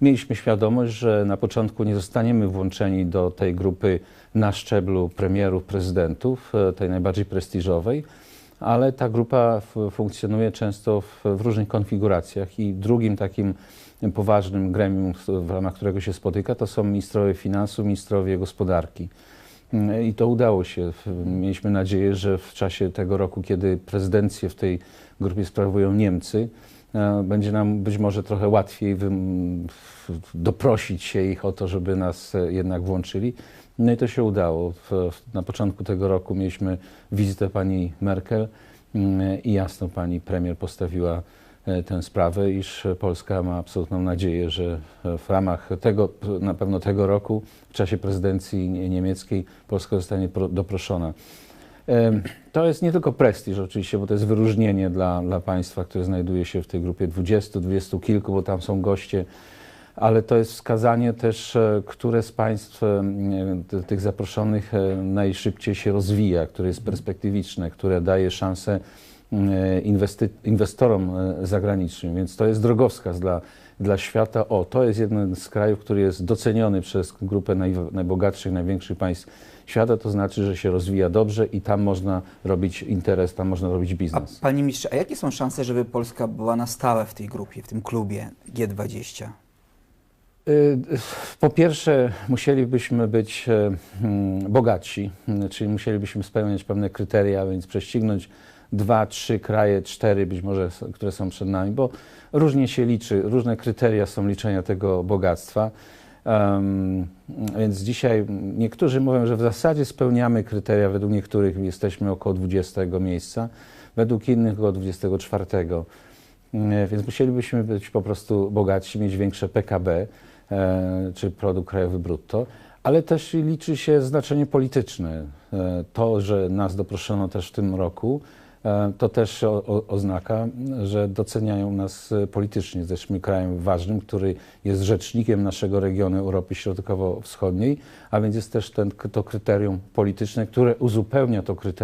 Mieliśmy świadomość, że na początku nie zostaniemy włączeni do tej grupy na szczeblu premierów, prezydentów, e, tej najbardziej prestiżowej, ale ta grupa funkcjonuje często w, w różnych konfiguracjach i drugim takim poważnym gremium, w ramach którego się spotyka, to są ministrowie finansów, ministrowie gospodarki. Mm, I to udało się. Mieliśmy nadzieję, że w czasie tego roku, kiedy prezydencję w tej grupie sprawują Niemcy, będzie nam być może trochę łatwiej doprosić się ich o to, żeby nas e, jednak włączyli. No i to się udało. Na początku tego roku mieliśmy wizytę pani Merkel mm, i jasno pani premier postawiła e, tę sprawę, iż Polska ma absolutną nadzieję, że e, w ramach tego, na pewno tego roku, w czasie prezydencji nie- niemieckiej, Polska zostanie pro- doproszona. To jest nie tylko prestiż oczywiście, bo to jest wyróżnienie dla, dla państwa, które znajduje się w tej grupie 20, 20 kilku, bo tam są goście, ale to jest wskazanie też, e, które z państw e, tych zaproszonych e, najszybciej się rozwija, które jest perspektywiczne, które daje szansę inwestorom e, zagranicznym, więc to jest drogowskaz dla, dla świata. O, to jest jeden z krajów, który jest doceniony przez grupę naj, najbogatszych, największych państw świata, to znaczy, że się rozwija dobrze i tam można robić interes, tam można robić A biznes. panie ministrze, a jakie są szanse, żeby Polska była na stałe w tej grupie, w tym klubie G20? Y, Po pierwsze, musielibyśmy być e, mm, czyli musielibyśmy spełniać pewne kryteria, więc prześcignąć dwa, trzy kraje, cztery być może, które są przed nami, bo różnie się liczy, różne kryteria są liczenia tego bogactwa. Em, więc dzisiaj niektórzy mówią, że w zasadzie spełniamy kryteria, według niektórych jesteśmy około 20 miejsca, według innych około 24. Nie, Więc musielibyśmy być po prostu bogatsi, mieć większe PKB, e, czy produkt krajowy brutto, ale też liczy się znaczenie polityczne. E, to, że nas doproszono też w tym roku, to też o, o, oznaka, że doceniają nas e, politycznie. Jesteśmy krajem ważnym, który jest rzecznikiem naszego regionu Europy Środkowo-Wschodniej, a więc jest też ten, to kryterium polityczne, które uzupełnia to kryterium